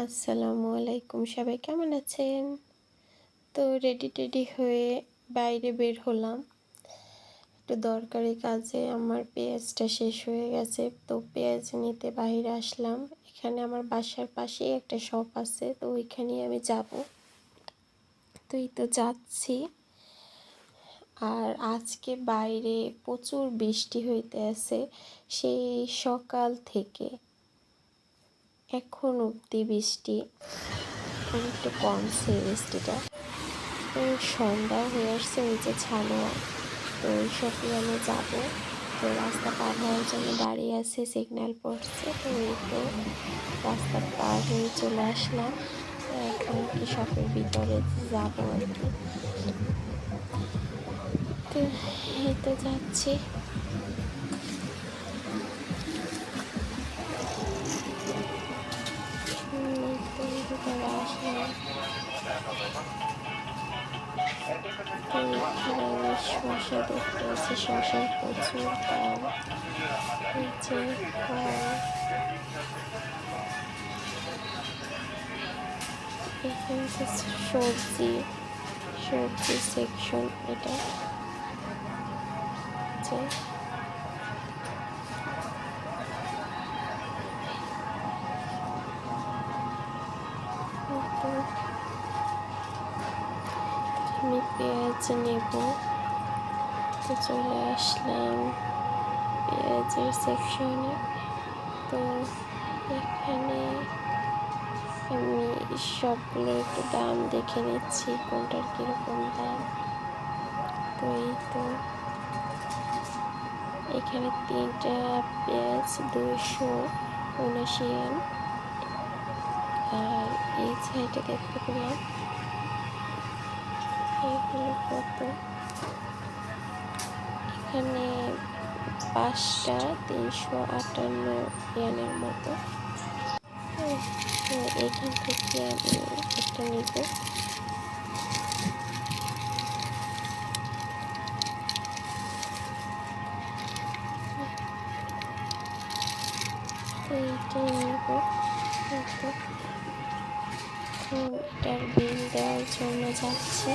আসসালামু আলাইকুম, সবাই কেমন আছেন? তো রেডি টেডি হয়ে বাইরে বের হলাম। একটু দরকারি কাজে, আমার পেঁয়াজটা শেষ হয়ে গেছে। তো পেঁয়াজ নিতে বাইরে আসলাম। এখানে আমার বাসার পাশেই একটা শপ আছে, তো ওইখানেই আমি যাব। তো এই তো যাচ্ছি। আর আজকে বাইরে প্রচুর বৃষ্টি হইতে আছে, সেই সকাল থেকে। এখন অবধি বৃষ্টি একটু কমছে বৃষ্টিটা। সন্ধ্যা হয়ে আসছে নিচে ছানোয়া। তো ওই সবই আমি যাব। তো রাস্তা পার হওয়ার জন্য দাঁড়িয়ে আছে সিগন্যাল পড়ছে। তো এই তো রাস্তা পার হয়ে চলে আসলাম। এখন কি শপের ভিতরে যাব আর কি। তো এই তো যাচ্ছি। শসা দেখতে আছে শসার প্রচুর দাম নিচে এখানে সবজি সবজি সেকশন এটা আমি পেঁয়াজ নেব। তো চলে আসলাম পেঁয়াজের সেকশনে তো এখানে আমি সবগুলোর একটু দাম দেখে নিচ্ছি, কোনটার কীরকম দাম। তো এই তো। এখানে তিনটা পেঁয়াজ দুশো উনআশি আর এই সাইডে দেখতে পেলাম এগুলো কত? এখানে পাঁচটা, তিনশো আটান্ন ইয়ানের মতো। এখান থেকে আমি একটা নেব। এটার বিল দেওয়ার জন্য যাচ্ছে।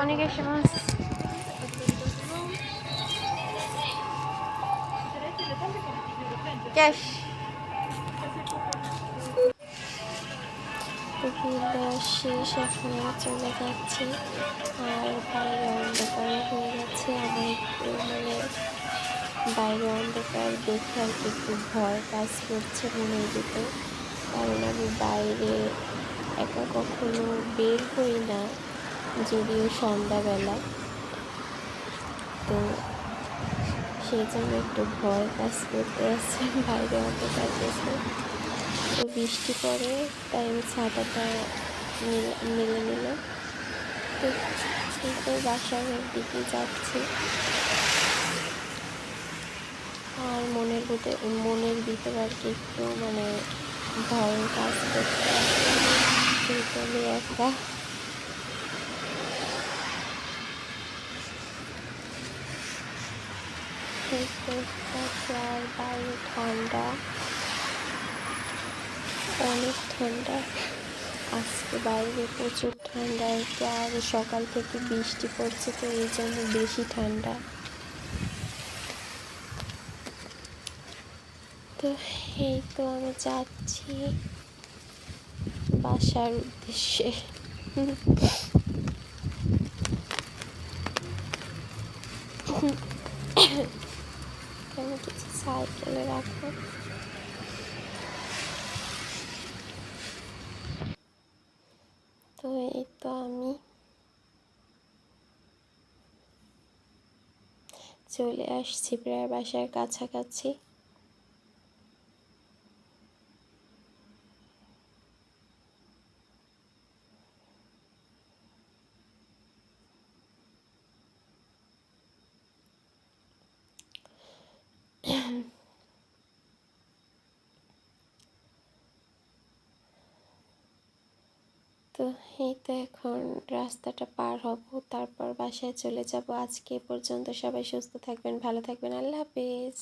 অনেক মাছ ক্যাশ শেষ এখন চলে যাচ্ছে আর বাইরে অন্ধকার হয়ে গেছে আমার একটু মানে বাইরে অন্ধকার দেখে আর একটু ভয় কাজ করছে মনের ভিতর কারণ আমি বাইরে একা কখনো বের হই না যদিও সন্ধ্যাবেলা। তো সেই জন্য একটু ভয় কাজ করতে আসছে বাইরে অন্ধকার দেখে। তো বৃষ্টি পড়ে, তাই আমি ছাতাটা মেলে নিলাম। তো বাসার দিকে যাচ্ছি। আর মনের ভিতরে মনের ভিতরে আর কি একটু মানে ভয় কাজ করতে আমি একটা আর বাইরে ঠান্ডা, অনেক ঠান্ডা। আজকে বাইরে প্রচুর ঠান্ডা আর সকাল থেকে বৃষ্টি পড়ছে, তো এই জন্য বেশি ঠান্ডা। তো এই তো আমি যাচ্ছি বাসার উদ্দেশ্যে। এখানে কিছু সাইকেলে রাখো। তো এই তো আমি চলে আসছি প্রায় বাসার কাছাকাছি। তো এই তো এখন রাস্তাটা পার হব, তারপর বাসায় চলে যাব। আজকে পর্যন্ত সবাই সুস্থ থাকবেন, ভালো থাকবেন। আল্লাহ হাফিজ।